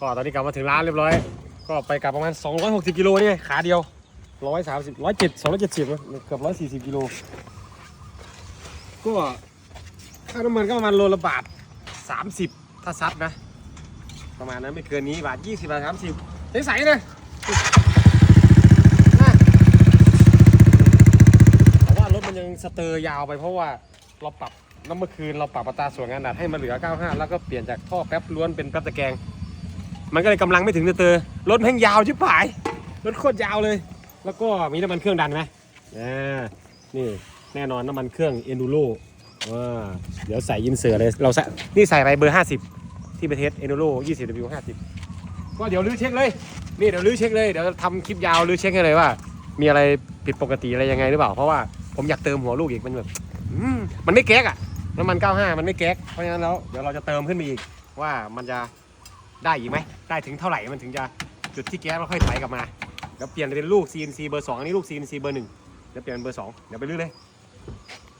ก็ตอนนี้กลับมาถึงร้านเรียบร้อย ก็ไปกลับประมาณ 260 กิโลนี่ขาเดียว 130 170 270เกือบ140 กิโล ก็ค่าน้ำมันก็ประมาณโลละบาท 30 ถ้าซัดนะ ประมาณนั้นไม่เกินนี้บาท 20 บาท 30ใสๆนะแต่ว่ารถมันยังสเตอร์ยาวไปเพราะว่าเราปรับน้ำเมื่อคืนเราปรับอัตราส่วนงานดัดให้มันเหลือ 95 แล้วก็เปลี่ยนจากท่อแป๊บล้วนเป็นแป๊บตะแกรง มันก็เลยกำลังไม่ถึงเตอร์รถแม่งยาวชิบหาย รถโคตรยาวเลย แล้วก็มีน้ำมันเครื่องดันไหมอ่านี่แน่นอนน้ำมันเครื่อง Enduro ว้าเดี๋ยวใส่ยินเสือเลยเราใส่นี่ใส่ไปเบอร์ 50 ที่ประเทศ Enduro 20W 50 ก็เดี๋ยวลื้อเช็คเลย นี่เดี๋ยวลื้อเช็คเลย เดี๋ยวทำคลิปยาวลื้อเช็คให้เลยว่า มีอะไรผิดปกติอะไรยังไงหรือเปล่า เพราะว่าผมอยากเติมหัวลูกอีกมันแบบมมันไม่แก๊กอะน้ำมัน 95 มันไม่แก๊ก เพราะฉะนั้นแล้วเดี๋ยวเราจะเติมขึ้นไปอีกว่ามันจะ ได้อีกไหมได้ถึงเท่าไหร่มันถึงจะจุดที่แก๊สมันค่อยถอยกลับมาแล้วเปลี่ยนเป็นลูก CNC เบอร์2อันนี้ลูก CNC เบอร์1เดี๋ยวเปลี่ยนเป็นเบอร์2เดี๋ยวไปเรื่อยเลย